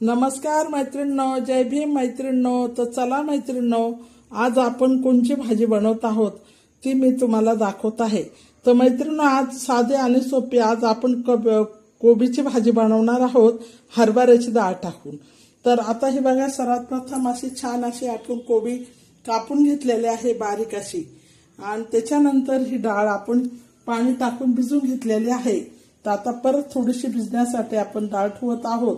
नमस्कार मैत्रिणींनो जय भीम मैत्रिणींनो. तर चला मैत्रिणींनो आज आपण कोणची भाजी बनवत आहोत ती मी तुम्हाला दाखवत आहे. तर मैत्रिणींनो आज साधे आणि सोपे आज आपण कब कोबीची भाजी बनवणार आहोत हरभऱ्याची डाळ टाकून. तर आता हे बघा सर्वात प्रथम अशी छान अशी आपण कोबी कापून घेतलेली आहे बारीक अशी. आणि त्याच्यानंतर ही डाळ आपण पाणी टाकून भिजून घेतलेली आहे. तर आता परत थोडीशी भिजण्यासाठी आपण डाळ ठेवत आहोत.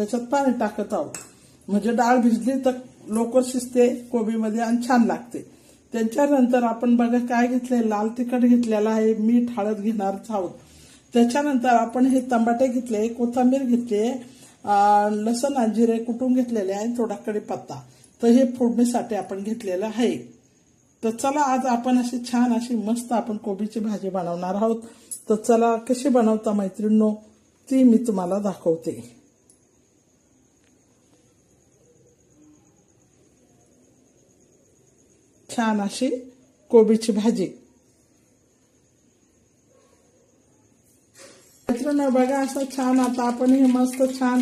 त्याच्यात पाणी टाकत आहोत. म्हणजे डाळ भिजली तर लवकर शिजते कोबीमध्ये आणि छान लागते. त्याच्यानंतर आपण बघा काय घेतले लाल तिखट घेतलेला आहे मीठ हळद घेणारच आहोत. त्याच्यानंतर आपण हे टमाटे घेतले कोथिंबीर घेतली लसण अंजिरे कुटून घेतलेले आहे थोडा कढीपत्ता तर हे फोडणीसाठी आपण घेतलेलं आहे. तर चला आज आपण अशी छान अशी मस्त आपण कोबीची भाजी बनवणार आहोत. तर चला कशी बनवता मैत्रिणींनो? ती मी तुम्हाला दाखवते. छान अशी कोबीची भाजी. मित्रांनो बघा असं छान आता आपण हे मस्त छान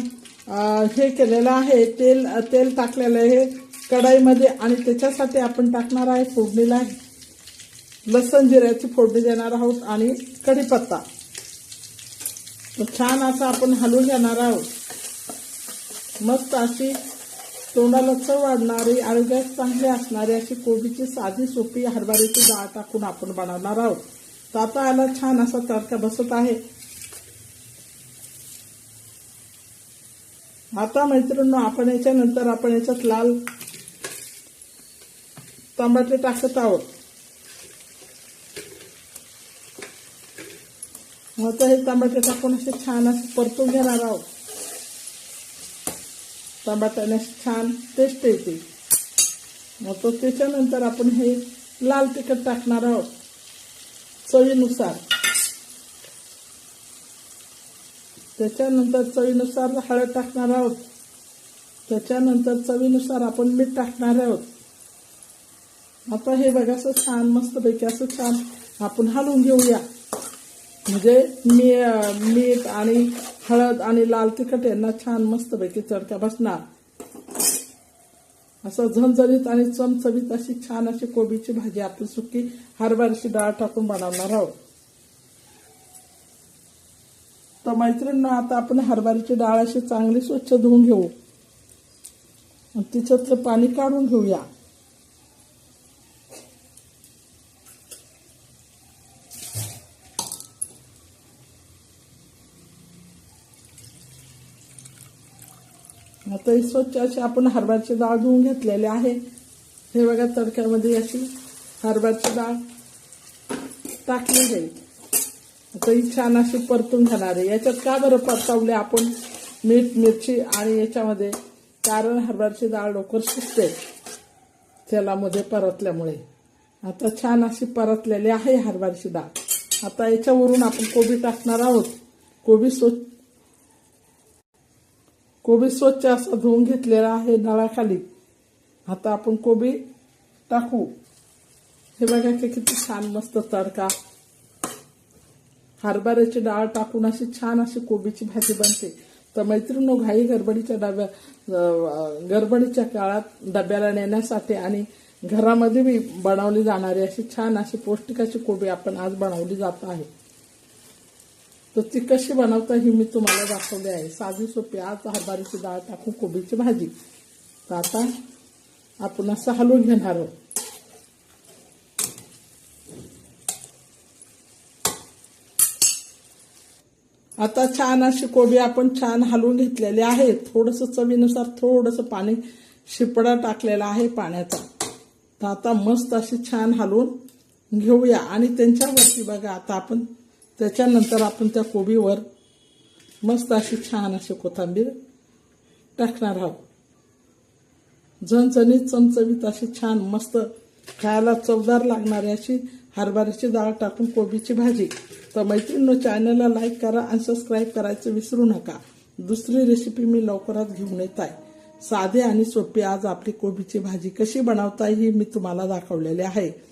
हे केलेलं आहे. तेल तेल टाकलेलं आहे कढाईमध्ये आणि त्याच्यासाठी आपण टाकणार आहे फोडणीला. लसण जिऱ्याची फोडणी देणार आहोत आणि कढीपत्ता. छान असं आपण हलवून घेणार आहोत. मस्त अशी तोंडाला चव वाढणारी आरोग्यास चांगली असणारी अशी कोबीची साधी सोपी हरभऱ्याची डाळ टाकून आपण बनवणार आहोत. तर आता याला छान असा तडका बसत आहे. आता मैत्रिणी आपण याच्यानंतर आपण याच्यात लाल टमाटे टाकत आहोत. आता हे टमाटे टाकून असे छान असे परतून घेणार आहोत. टमाट्याने छान टेस्ट येते मग तो त्याच्यानंतर आपण हे लाल तिखट टाकणार आहोत. चवीनुसार. त्याच्यानंतर चवीनुसार हळद टाकणार आहोत. त्याच्यानंतर चवीनुसार आपण मीठ टाकणार आहोत. आता हे बघा असं छान मस्तपैकी असं छान आपण हलवून घेऊया. म्हणजे मी मीठ आणि हळद आणि लाल तिखट यांना छान मस्तपैकी चडका बसणार. असं झणझणीत आणि चमचमीत अशी छान अशी कोबीची भाजी आपण सुकी हरभऱ्याची डाळ टाकून बनवणार आहोत. तर मैत्रिणींना आता आपण हरभऱ्याची डाळ अशी चांगली स्वच्छ धुवून घेऊ. आणि तिच्यातलं पाणी काढून घेऊया. आता ही स्वच्छ अशी आपण हरभऱ्याची डाळ धुवून घेतलेली आहे. हे बघा तडक्यामध्ये अशी हरभऱ्याची डाळ टाकली जाईल आता ही छान अशी परतून घेणार आहे. याच्यात का बरं परतावले आपण? मीठ मिरची आणि याच्यामध्ये कारण हरभऱ्याची डाळ लवकर शिजते तेलामध्ये परतल्यामुळे. आता छान अशी परतलेली आहे हरभऱ्याची डाळ. आता याच्यावरून आपण कोबी टाकणार आहोत. कोबी स्वच्छ कोबी स्वच्छ असा धुवून घेतलेला आहे नळाखाली. आता आपण कोबी टाकू. हे बघा की किती छान मस्त तडका. हरभऱ्याची डाळ टाकून अशी छान अशी कोबीची भाजी बनते. तर मैत्रिणी घाई गडबडीच्या डब्या गडबडीच्या काळात डब्याला नेण्यासाठी आणि घरामध्ये बी बनवली जाणारी अशी छान अशी पौष्टिक अशी कोबी आपण आज बनवली जात आहे. तर ती कशी बनवता ही मी तुम्हाला दाखवली आहे. साधी सोपी आज हरभऱ्याची डाळ टाकून कोबीची भाजी. तर आता आपण असं हलवून घेणार आहोत. आता छान अशी कोबी आपण छान हलवून घेतलेली आहे. थोडस चवीनुसार थोडस पाणी शिपडा टाकलेला आहे पाण्याचा. तर आता मस्त अशी छान हलवून घेऊया. आणि त्यांच्यावरती बघा आता आपण त्याच्यानंतर आपण त्या कोबीवर मस्त अशी छान अशी कोथिंबीर टाकणार आहोत. झणझणीत चमचमीत अशी छान मस्त खायला चवदार लागणारी अशी हरभऱ्याची डाळ टाकून कोबीची भाजी. तर मैत्रिणींनो चॅनलला लाईक करा आणि सबस्क्राईब करायचं विसरू नका. दुसरी रेसिपी मी लवकरात घेऊन येत आहे. साधे आणि सोपी आज आपली कोबीची भाजी कशी बनवता ही मी तुम्हाला दाखवलेली आहे.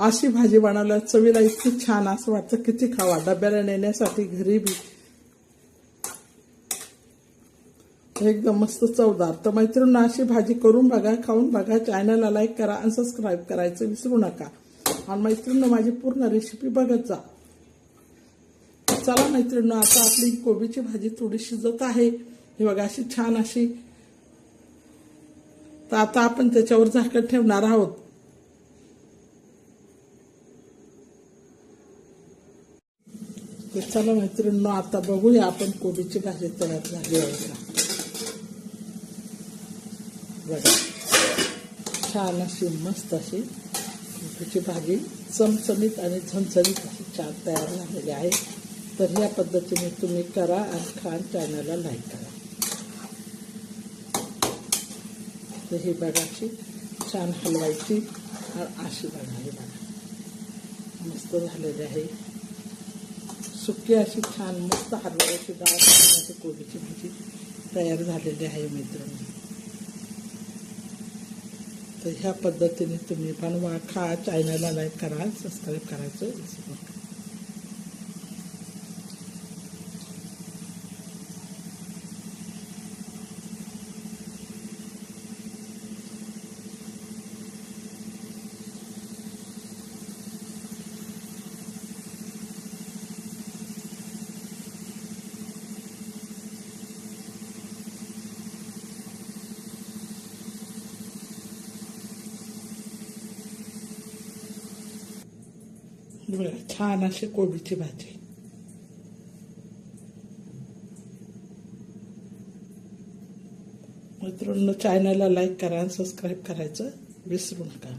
अशी भाजी बनवल्या चवीला इतकी छान असं वाटतं किती खावा. डब्याला नेण्यासाठी घरी बी. एकदम मस्त चवदार. तर मैत्रिणींना अशी भाजी करून बघा खाऊन बघा चॅनलला लाईक करा आणि सबस्क्राईब करायचं विसरू नका. आणि मैत्रिणींना माझी पूर्ण रेसिपी बघत जा. चला मैत्रिणी आता आपली कोबीची भाजी थोडी शिजत आहे. ही बघा अशी छान अशी. तर आता आपण त्याच्यावर झाकण ठेवणार आहोत. चला मैत्रिणींनो आता बघूया आपण कोबीची भाजी तयार झाली आहे का. बघा. छान अशी मस्त अशी कोबीची भाजी चमचमीत आणि झणझणीत अशी छान तयार झालेली आहे. तर ह्या पद्धतीने तुम्ही करा आणि खान चॅनलला लाईक करा. तर ही बघाची छान हलवायची आणि अशी बघा हे बघा. मस्त झालेली आहे. सुकी अशी छान मस्त हरभऱ्याची डाळ अशी कोबीची भाजी तयार झालेली आहे मित्रांनो. तर ह्या पद्धतीने तुम्ही पण वा खा चॅनलला लाईक करा सबस्क्राईब करायचं विसरू नका. बघा, छान अशी कोबीची भाजी मित्रांनो चॅनलला लाईक करा आणि सबस्क्राईब करायचं विसरू नका